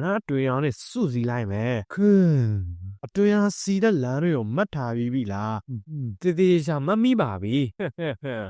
ငါအတွင်အောင်နဲ့စုစည်းလိုက်မယ်ခွန်း အတွင်အောင်စီတဲ့လမ်းတွေကိုမှတ်ထားပြီးပြီလားတည်တည်ရှာမမိပါပြီ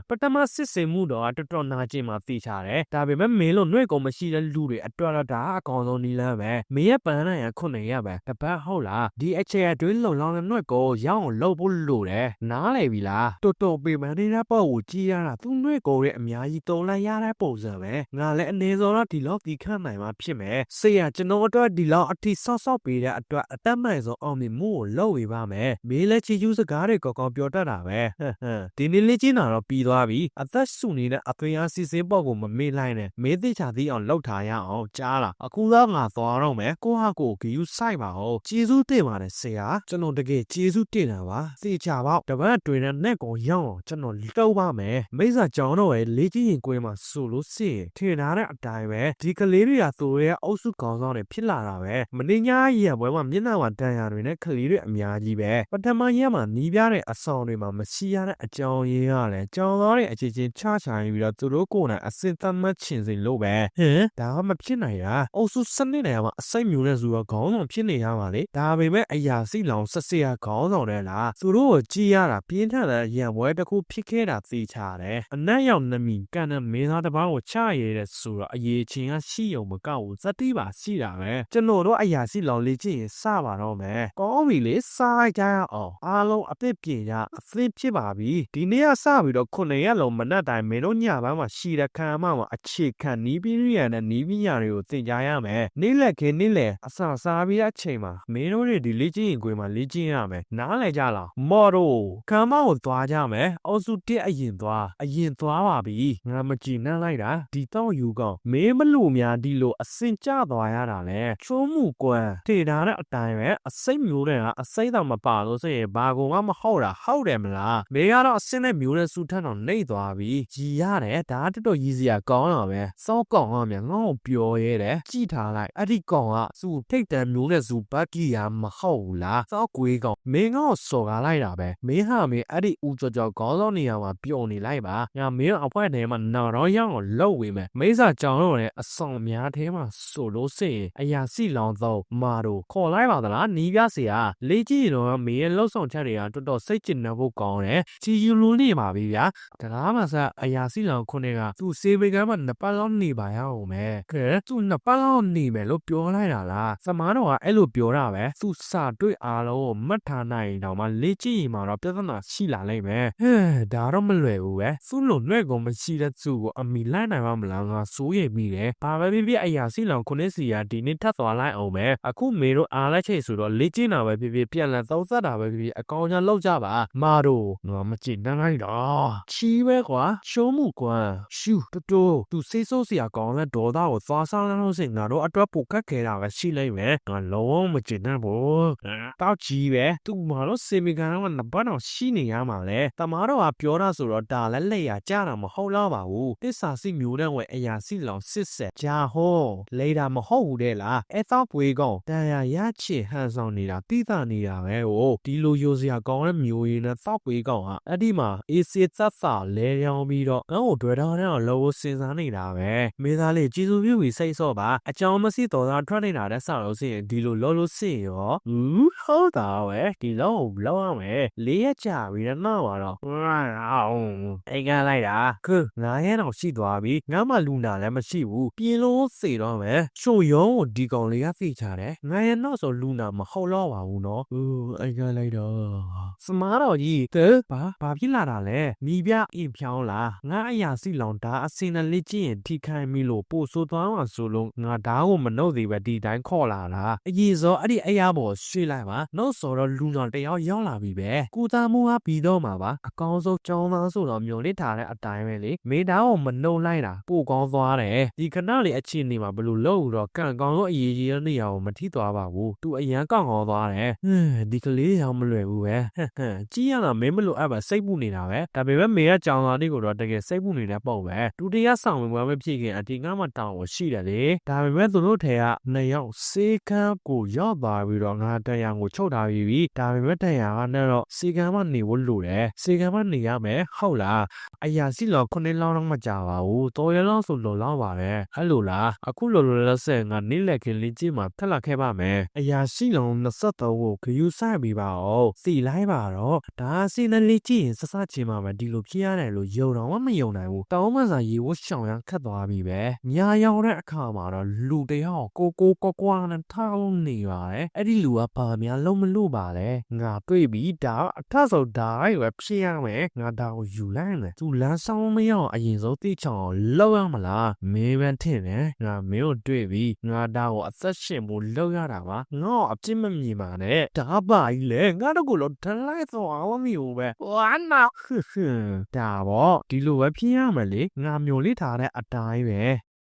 ပထမစစ်စင်မှုတော့တော်တော်နာကျင်မှသိချတယ်ဒါပေမဲ့မင်းလို့နှွဲ့ကုန်မရှိတဲ့လူတွေအတွက်တော့ဒါအကောင်ဆုံးနီးလန်းပဲမင်းရဲ့ပန်းနိုင်ရခုနှစ်ရပဲတပတ်ဟုတ်လားဒီအချက်အတွင်းလုံလောင်းတဲ့နှွဲ့ကိုရအောင်လုပ်ဖို့လိုတယ်နားလေပြီလားတော်တော်ပေမနေတဲ့ပေါ့ကိုကြည်ရတာသူနှွဲ့ကိုရဲ့အများကြီးတုံးလိုက်ရတဲ့ပုံစံပဲငါလည်းအနေစောတော့ဒီလောက်ဒီခန့်နိုင်မှဖြစ်မယ်ဆေးရကျွန်တော်အတွက်ဒီလောက်အထိဆော့ဆော့ပေးတဲ့အတွက်အသက်မှန်ဆုံးအောင်မြင်မှုကိုလုပ်ဝေပါမယ်မင်းလည်းချီကျူးစကားတွေကောင်းကောင်းပြောတတ်တာပဲဟမ်ဟမ်ဒီနေ့လေးချင်းတာတော့ပြီးသွားပြီအသက်ဆူနေတဲ့အသွင်အားစီစဉ်ပေါ့ကိုမမေ့လိုက်နဲ့မင်းသိချာသိအောင်လုပ်ထားရအောင်ကြားလားအခုတော့ငါသွားတော့မယ်ကိုဟာကိုဂီယူစိုက်ပါဦးကျေးဇူးတင်ပါတယ်ဆရာကျွန်တော်တကယ်ကျေးဇူးတင်တာပါသိချာပေါ့တပတ်တွင်တဲ့နဲ့ကိုရောက်အောင်ကျွန်တော်လောက်ပါမယ်မိစ္ဆာကြောင်းတော့ပဲလေးချင်းရင်ကွင်းမှာဆိုလို့စင်ထင်ထားတဲ့အတိုင်းပဲဒီကလေးတွေကသူတို့ရဲ့အုပ်စုခေါင်းဆောင်တွေဖြစ်လာတာပဲမင်းညာရဘွဲမှာမျက်နှာမှာတန်ရာတွေနဲ့ကလေးတွေအများကြီးပဲပထမရက်မှာနီးပြတဲ့အဆောင်တွေမှာမရှိရတဲ့အကြောင်းရင်းရတယ်ကြောင်းသားတွေအခြေချင်းချချာပြီးတော့သူတို့ကိုယ်တိုင်အစင်သတ်မှတ်ချင်စီလို့ပဲဟင်ဒါကမဖြစ်နိုင်တာအုပ်စုစနစ်နေရာမှာအစိတ်မျိုးနဲ့ဆိုတော့ခေါင်းဆောင်ဖြစ်နေရမှာလေဒါပေမဲ့အရာစီလောင်ဆက်စရာခေါင်းဆောင်တဲ့လားသူတို့ကိုကြည်ရတာပြင်းထန်တဲ့ရံပွဲတစ်ခုဖြစ်ခဲ့တာသိချတယ်အနက်ရောက်နမီကန်တဲ့မင်းသားတစ်ပါးကိုချရတဲ့ဆိုတော့အရေးချင်းကရှိုံမကောက်ဘူးဇတိပါရှိတာပဲကျွန်တော်တို့အရာစီလောင်လေးချင်းစပါတော့မယ်ကောင်းပြီလေစားကြရအောင်အားလုံးအသစ်ပြင်ရအသစ်ဖြစ်ပါပြီဒီနေ့ကစပြီးတော့ခုနှစ်ရက်လုံးမနက်တိုင်းမင်းတို့ညပိုင်းမှာရှိတဲ့ခံမမှာအခြေခံနီးပြီးရန်နဲ့နီးပြီးရတွေကိုသင်ကြားရမယ်နေ့လက်ခင်းနေ့လက်အစာစားပြီးတဲ့အချိန်မှာမင်းတို့တွေဒီလေ့ကျင့်ရင်ခွေမှာလေ့ကျင့်ရမယ်နားလည်ကြလားမော်တို့ခံမကိုသွားကြမယ်အော်စုတက်အရင်သွားအရင်သွားပါပြီငါမကြည်နှမ်းလိုက်တာဒီတော့ယူကောင်မင်းမလို့များဒီလိုအစင်ကြသွားရတာလဲချိုးမှုကွမ်းထေထားတဲ့အတိုင်းပဲအစိတ်မျိုးတွေကအစိတ်တော့မပါလို့ဆိုရင်ဘာကုန်မှမဟုတ်တာဟုတ်တယ်မလားမင်းကတော့အစင်နဲ့မျိုးနဲ့စူထမ်းတော့နှိပ်သွားပြီကြီးရတယ်ဒါတော်တော်ရည်စရာကောင်းတာပဲစောကောင်ကမြန်ငေါ့ပြောရဲတယ်ကြည်ထားလိုက်အဲ့ဒီကောင်ကစူထိတ်တန်မျိုးနဲ့စူဘတ်ကီယာမဟုတ်ဘူးလားစောကွေးကောင်မင်းကစော်ကားလိုက်တာပဲမင်းဟာမင်းအဲ့ဒီဦးကြော်ကြော်ခေါင်းဆောင်နေရာမှာပျော်နေလိုက်ပါငါမင်းအဖွဲထဲမှာနာတော့ရအောင်လောက်ဝေးမယ်မိစားကြောင်တော့လည်းအဆောင်များထဲမှာဆိုလို့စင်အရာစီလောင်သောမာတို့ခေါ်လိုက်ပါသလားနီးပြเสียလေးကြည့်တော့မင်းရဲ့လှုပ်ဆောင်ချက်တွေကတော်တော်စိတ်ကျဉ်နေဖို့ကောင်းတယ်ချီယူလို့နေပါပြီဗျာတကားမှာစအရာစီလောင်ခုနှစ်ကသူ့စေဘေကမ်းမှာနှစ်ပတ်လောက်နေပါရအောင်မယ်ခဲသူ့နှစ်ပတ်လောက်နေမယ်လို့ပြောလိုက်တာလားစမားတော်ကအဲ့လိုပြောတာပဲသူစာတွေ့အားလုံးကိုမှတ်ထားနိုင်တော့မှလေးကြည့်ရင်တော့ပြဿနာရှိလာလိမ့်မယ်ဟဲ့ဒါတော့မလွယ်ဘူးပဲသူ့လိုနှဲ့ကုန်မရှိတဲ့သူ့ကိုအမိလိုက်နိုင်မှာမလားငါစိုးရိမ်မိတယ်ဘာပဲဖြစ်ဖြစ်အရာစီလောင်ခုနှစ်စီကဒီနေ့ထပ်သွားလိုက်အောင်ပဲအခုမေတို့အားလက်ချိတ်ဆိုတော့လေးကျင်းတာပဲဖြစ်ဖြစ်ပြန်လည်သုံးသပ်တာပဲဖြစ်ဖြစ်အကောင်ညာလောက်ကြပါမာတို့ငါမကြည့်နိုင်လိုက်တော့ချီးပဲကွာရှုံးမှုကွာရှူတူတူသူစိတ်ဆိုးစရာကောင်းတဲ့ဒေါသကိုသွားစားလို့စင်ငါတို့အတွက်ပိုကတ်ခဲတာပဲရှိလိမ့်မယ်ငါလုံးဝမကြည့်နိုင်ဘူးတောက်ကြီးပဲသူမာတို့စေမီကန်ကနဘတ်တော့ရှိနေရမှာလေတမားတော့ကပြောတာဆိုတော့ဒါလည်းလက်ရကြတာမဟုတ်တော့ပါဘူးတစ္ဆာစီမျိုးတဲ့ဝဲအရာစီလောင်စစ်ဆက်ဂျာဟောလေတာမဟုတ်ဘူးတဲ့လားအဲတော့ပွေကောင်တန်ရရချစ်ဟန်ဆောင်နေတာတိသနေတာပဲဟိုဒီလိုယိုစရာကောင်းတဲ့မျိုးရင်းနဲ့တော့ပွေကောင်ဟာအဲ့ဒီမှာအေးစစ်သက်သာလဲရောင်းပြီးတော့ငါ့ကိုတွေ့တော့တဲ့လောကိုစဉ်းစားနေတာပဲမင်းသားလေးကျေးဇူးပြုပြီးစိတ်ဆော့ပါအကြောင်းမရှိတော်သားထွက်နေတာတဲ့ဆောက်လို့စရင်ဒီလိုလောလို့စင်ရောဟူးဟုတ်တာပဲဒီလောကိုလောက်ရမယ်လေးရက်ကြာပြီးတော့နောက်ပါတော့အောင်အိမ်ကလိုက်တာခုငါရဲတော့ရှိသွားပြီငါမှလူနာလည်းမရှိဘူးပြင်းလို့စေတော့မယ်ချိုရုံးကိုဒီကောင်လေးကသိချတယ်ငါရဲတော့ဆိုလူနာမဟုတ်တော့ပါဘူးနော်ဟူးအိမ်ကလိုက်တော့စမားတော်ကြီးတဲဘာဘာဖြစ်လာတာလဲမိပြအိမ်ဖြောင်းလားငါအရာစီလောင်ဒါအစင်နဲ့လက်ကျင့်ရင်ထိခိုင်းမိလို့ပို့ဆိုသွားမှဆိုလို့ငါဓာတ်ကိုမနှုတ်သေးပဲဒီတိုင်းခေါ်လာတာအကြီးစောအဲ့ဒီအရာပေါ်ရွှေ့လိုက်ပါနှုတ်ဆိုတော့လူနာတယောက်ရောက်လာပြီပဲကုသားမှုဟာပြီးတော့မှာပါအကောင်းဆုံးကြောင်းသားဆိုတော့မျိုးလစ်ထားတဲ့အတိုင်းပဲလေမေဓာတ်ကိုမနှုတ်လိုက်တာပို့ကောင်းသွားတယ်ဒီခဏလေးအချင်းနေမှာဘလို့လို့တော့ကန့်ကောင်းလို့အရေးကြီးတဲ့နေရာကိုမထိသွားပါဘူးသူအရန်ကောင်းကောင်းသွားသွားတယ်ဟင်းဒီကလေးရောင်မလွယ်ဘူးပဲဟမ်ဟမ်ကြီးရတာမင်းမလို့အပ်ပါစိတ်ပူနေတာပဲဒါပေမဲ့မေကကြောင်လာလေးကိုတော့တကယ်စိတ်ပူနေတဲ့ပုံပဲဒုတိယဆောင်ဝင်ပွဲမဖြစ်ခင်အတီငါမှတောင်းကိုရှိတယ်လေဒါပေမဲ့သူတို့ထဲကနှစ်ယောက်စေကန်းကိုရောက်သွားပြီးတော့ငါတန်ရန်ကိုချုပ်ထားပြီးပြီဒါပေမဲ့တန်ရန်ကနဲ့တော့စေကန်းမနေဖို့လိုတယ်စေကန်းမနေရမယ်ဟုတ်လားအရာစီလောခုနှစ်လောင်းတော့မကြပါဘူးတော်ရလောင်းဆိုလော်လောင်းပါပဲဟဲ့လိုလားအခုလော်လော်လက်ဆက်ငါနေ့လက်ခင်းလေးကြည့်မှထက်လာခဲ့ပါမယ်အရာစီလောင်း23ကိုဂယူဆိုင်ပြီးပါအောင်စီလိုက်ပါတော့ဒါစီနလေးကြည့်ရင်စစချင်းမှပဲဒီလိုဖြစ်ရတယ်လို့ယုံတော့မယုံနိုင်ဘူးတောင်းမစာရေဝတ်ရှောင်ရန်ခတ်သွားပြီပဲညာရောက်တဲ့အခါမှာတော့လူတယောက်ကိုကိုကွာကွာနဲ့ထောင်းနေပါတယ်အဲ့ဒီလူကဘာများလုံးမလို့ပါလဲငါတွေ့ပြီဒါအထဆောဒါရွယ်ဖြစ်ရမယ်ငါဒါကိုယူလိုက်မယ်သူလမ်းဆောင်မရအောင်အရင်ဆုံးသိချောင်အောင်လောက်ရမလားမင်းပဲထင်တယ်ငါမင်းကိုတွေ့ပြီငါဒါကိုအသက်ရှင်ဖို့လောက်ရတာပါငါ့ကိုအပြစ်မမြင်ပါနဲ့ဒါပါကြီးလေငါတို့ကိုတော့ဒလိုက်သွားအောင်မမျိုးပဲဝါနာဟွန်းဒါပေါ့ဒီလိုပဲဖြစ်ရမယ်လေငါမျိုးလေးထားတဲ့အတိုင်းပဲ